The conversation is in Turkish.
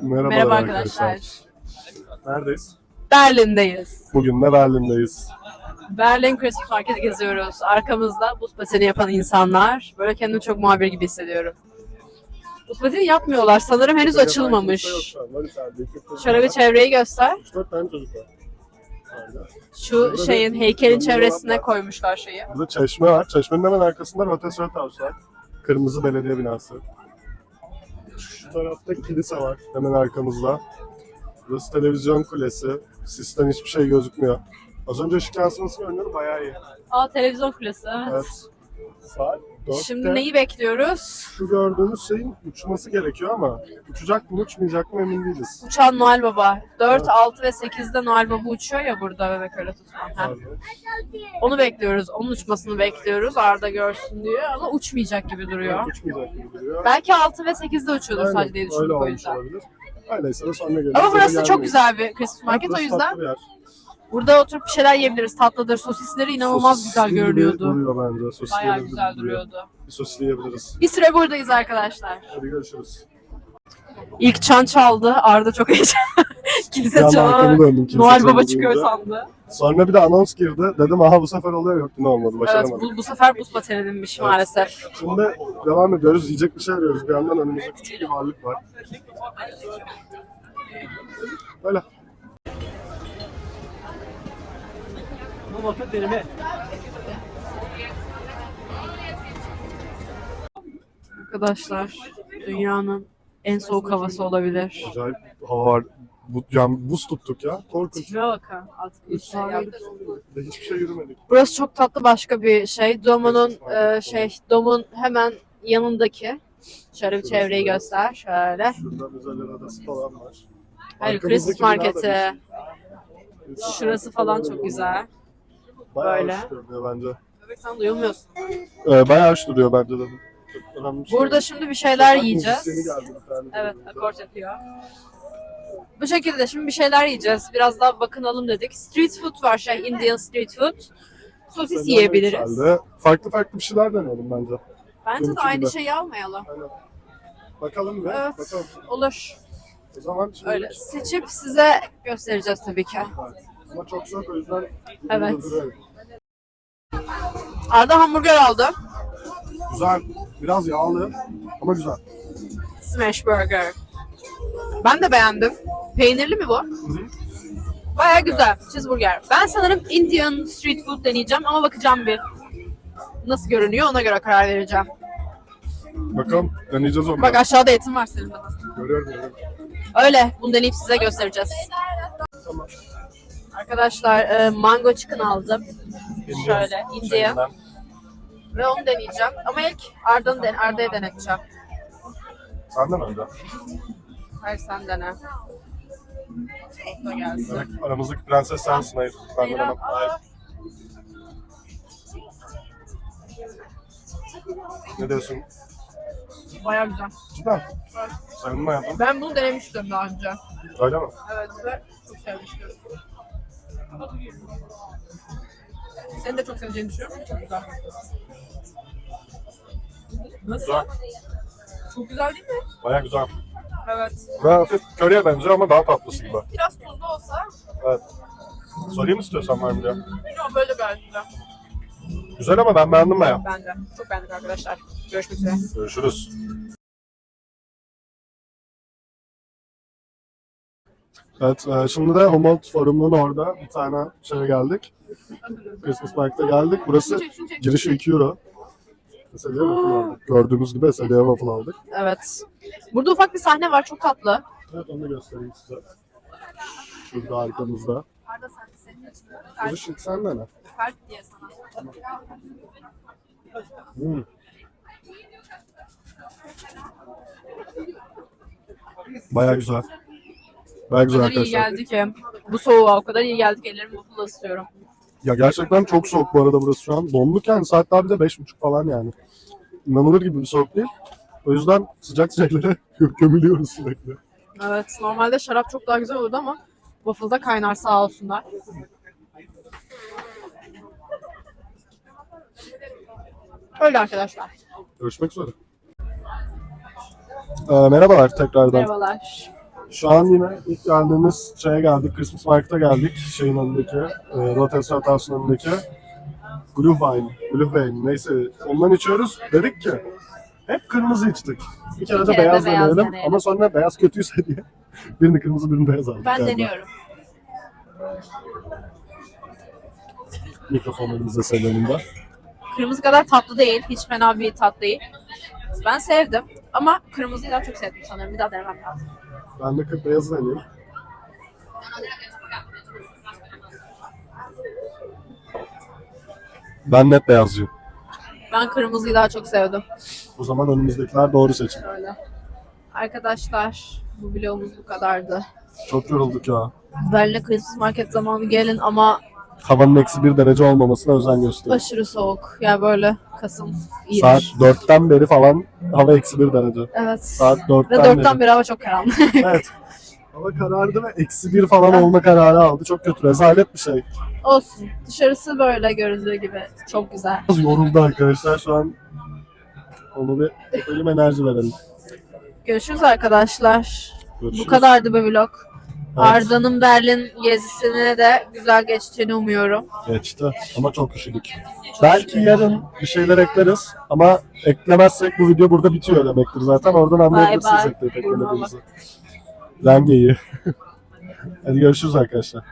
Merhabalar Merhaba arkadaşlar. arkadaşlar. Neredeyiz? Berlin'deyiz. Bugün de Berlin'deyiz. Berlin Christmas Market'i geziyoruz. Arkamızda buz pateni yapan insanlar. Böyle kendimi çok muhabir gibi hissediyorum. Buz pateni yapmıyorlar. Sanırım henüz açılmamış. Şöyle bir çevreyi göster. 3-4 tane çocuk var. Aynen. Şu şeyin heykelin çevresine koymuşlar şeyi. Burada çeşme var. Çeşmenin hemen arkasında House var. Kırmızı belediye binası. Şu tarafta kilise var hemen arkamızda. Burası televizyon kulesi. Sisten hiçbir şey gözükmüyor. Az önce ışık yansıması görünüyordu bayağı iyi. Aa televizyon kulesi. Evet. Evet. Saat 4'te. Şimdi neyi bekliyoruz? Şu gördüğünüz şeyin uçması gerekiyor ama uçacak mı uçmayacak mı emin değiliz. Uçan Noel Baba. 4, 6 ve 8'de Noel Baba uçuyor ya burada bebek öyle tutmam. Ha. Pardon. Onu bekliyoruz. Onun uçmasını bekliyoruz. Arda görsün diyor ama uçmayacak gibi duruyor. Evet, uçmayacak gibi duruyor. Belki 6 ve 8'de uçuyordur Aynen, sadece diye öyle düşündük o olmuş yüzden. olabilir. Öyleyse de sonra geliriz. Ama da burası çok güzel bir Christmas Evet, market o yüzden. Burada oturup bir şeyler yiyebiliriz. Tatlıdır. Sosisleri inanılmaz Sosisli güzel gibi görünüyordu. Duruyor bence. Sosisli Bayağı güzel duruyor. duruyordu. Bir sosis yiyebiliriz. Bir süre buradayız arkadaşlar. Hadi görüşürüz. İlk çan çaldı. Arda çok heyecanlı. Bir anda arkamı döndüm. Noel çanı Baba çıkıyor sandı. Sonra bir de anons girdi. Dedim aha bu sefer oluyor yok ne olmadı Evet başaramadık. bu, bu sefer buz pateninmiş maalesef. Şimdi devam ediyoruz. Yiyecek bir şey arıyoruz. Bir yandan önümüzde küçük bir varlık var. Böyle. Arkadaşlar dünyanın en soğuk havası olabilir. Acayip hava var. Bu, yani buz tuttuk ya. Korkunç. Tipime bakın. Artık Üç şey hiçbir şey yürümedik. Burası çok tatlı başka bir şey. Domunun e, şey Dom'un hemen yanındaki. Şöyle bir çevreyi göster. Şöyle. Şurada müzeler adası falan var. Hayır Arkamızdaki Christmas bina da marketi. bir- Şurası falan çok güzel. Bayağı Böyle. hoş duruyor bence. Bebek sen duyulmuyorsun. Ee, bayağı hoş duruyor bence de. Çok önemli bir şey. Burada şimdi bir şeyler Sokak yiyeceğiz. geldi bir tane. Evet akort yapıyor. Bu şekilde şimdi bir şeyler yiyeceğiz. Biraz daha bakınalım dedik. Street food var şey Indian street food. Sosis Fena yiyebiliriz. yükseldi. Farklı farklı bir şeyler deneyelim bence. Bence de aynı gibi. şeyi almayalım. Aynen. Bakalım bir. Evet. Bakalım. Olur. O zaman şimdi Öyle seçip size göstereceğiz tabii ki. Ama çok soğuk o yüzden Evet. durduruyorum. Arda hamburger aldı. Güzel. Biraz yağlı ama güzel. Smash burger. Ben de beğendim. Peynirli mi bu? Baya güzel. Cheeseburger. Ben sanırım Indian street food deneyeceğim ama bakacağım bir. Nasıl görünüyor ona göre karar vereceğim. Bakalım deneyeceğiz onu. Bak aşağıda etin var senin de. Görüyorum. görüyorum. Öyle. Bunu deneyip size göstereceğiz. Tamam. Arkadaşlar e, mango chicken aldım. Şöyle Indian. Şeyinden. Ve onu deneyeceğim. Ama ilk Arda'nı den Arda'ya deneteceğim. Senden önce. Hayır sen dene. O da gelsin. Evet, aramızdaki prenses sensin. Hayır. Ben denemem. Hayır. Ne diyorsun? Baya güzel. Cidden. Senin mi yaptın? Ben bunu denemiştim daha önce. Öyle mi? Evet ve çok sevmiştim. Seni de çok seveceğini düşünüyorum. Çok güzel. Nasıl? Güzel. Çok güzel değil mi? Baya güzel. Evet. Ve hafif köriye benziyor ama daha tatlısı gibi. Biraz tuzlu olsa Evet. Sorayım istiyorsan var mı diye. bilmiyorum böyle güzel. Güzel ama ben beğendim baya. Ben de. Çok beğendik arkadaşlar. Görüşmek üzere. Görüşürüz. Evet, e, şimdi de Humboldt Forum'un orada bir tane şeye geldik. Christmas Market'e geldik. Burası girişi 2 euro. Eseliye waffle aldık. Gördüğünüz gibi Eseliye waffle aldık. Evet. Burada ufak bir sahne var. Çok tatlı. Evet, onu da göstereyim size. Şurada arkamızda. Arda sen senin için Kuzu şık sen de ne? kalp diye sana. Hmm. Baya güzel. Baya O güzel kadar iyi arkadaşlar. geldi ki. Bu soğuğa o kadar iyi geldik. Ellerimi waffle ısıtıyorum. Ya gerçekten çok soğuk bu arada burası şu an. Donduk yani saat daha bir de beş buçuk falan yani. İnanılır gibi bir soğuk değil. O yüzden sıcak sıcaklara gömülüyoruz sürekli. Evet. Normalde şarap çok daha güzel olurdu ama waffle'da kaynar sağ olsunlar. Öyle arkadaşlar. Görüşmek üzere. Ee, merhabalar tekrardan. Merhabalar. Şu an yine ilk geldiğimiz şeye geldik. Christmas Market'a geldik. Şeyin önündeki, e, Rotterdam House'un önündeki. Glühwein, Glühwein neyse ondan içiyoruz. Dedik ki hep kırmızı içtik. Bir kere de kere de beyaz, beyaz deneyelim. deneyelim. Ama sonra beyaz kötüyse diye birini kırmızı birini beyaz aldık. Ben galiba. deniyorum. Mikrofon elimizde selamında. Kırmızı kadar tatlı değil. Hiç fena bir tat değil. Ben sevdim. Ama kırmızıyı daha çok sevdim sanırım. Bir daha denemem lazım. Ben de kır beyazı deneyeyim. Ben net beyazcıyım. Ben kırmızıyı daha çok sevdim. O zaman önümüzdekiler doğru seçim. Öyle. Arkadaşlar bu vlogumuz bu kadardı. Çok yorulduk ya. Berlin'e Christmas market zamanı gelin ama Havanın eksi bir derece olmamasına özen gösterin. aşırı soğuk. Yani böyle Kasım. Saat iyidir. 4'ten beri falan hava eksi bir derece. Evet. Saat Ve 4'ten, dörtten beri. beri hava çok karanlık. Evet. Hava karardı ve eksi bir falan olma kararı aldı. Çok kötü. Rezalet bir şey. Olsun. Dışarısı böyle göründüğü gibi. Çok güzel. Biraz yoruldu arkadaşlar. Şu an onu bir ölüm enerji verelim. Görüşürüz arkadaşlar. Görüşürüz. Bu kadardı bu vlog. Arda'nın Berlin gezisini de güzel geçtiğini umuyorum. Geçti ama çok üşüdük. Belki yarın bir şeyler ekleriz ama eklemezsek bu video burada bitiyor demektir zaten. Oradan anlayabilirsiniz bye. ekleyip eklemediğimizi. Rengi iyi. Hadi görüşürüz arkadaşlar.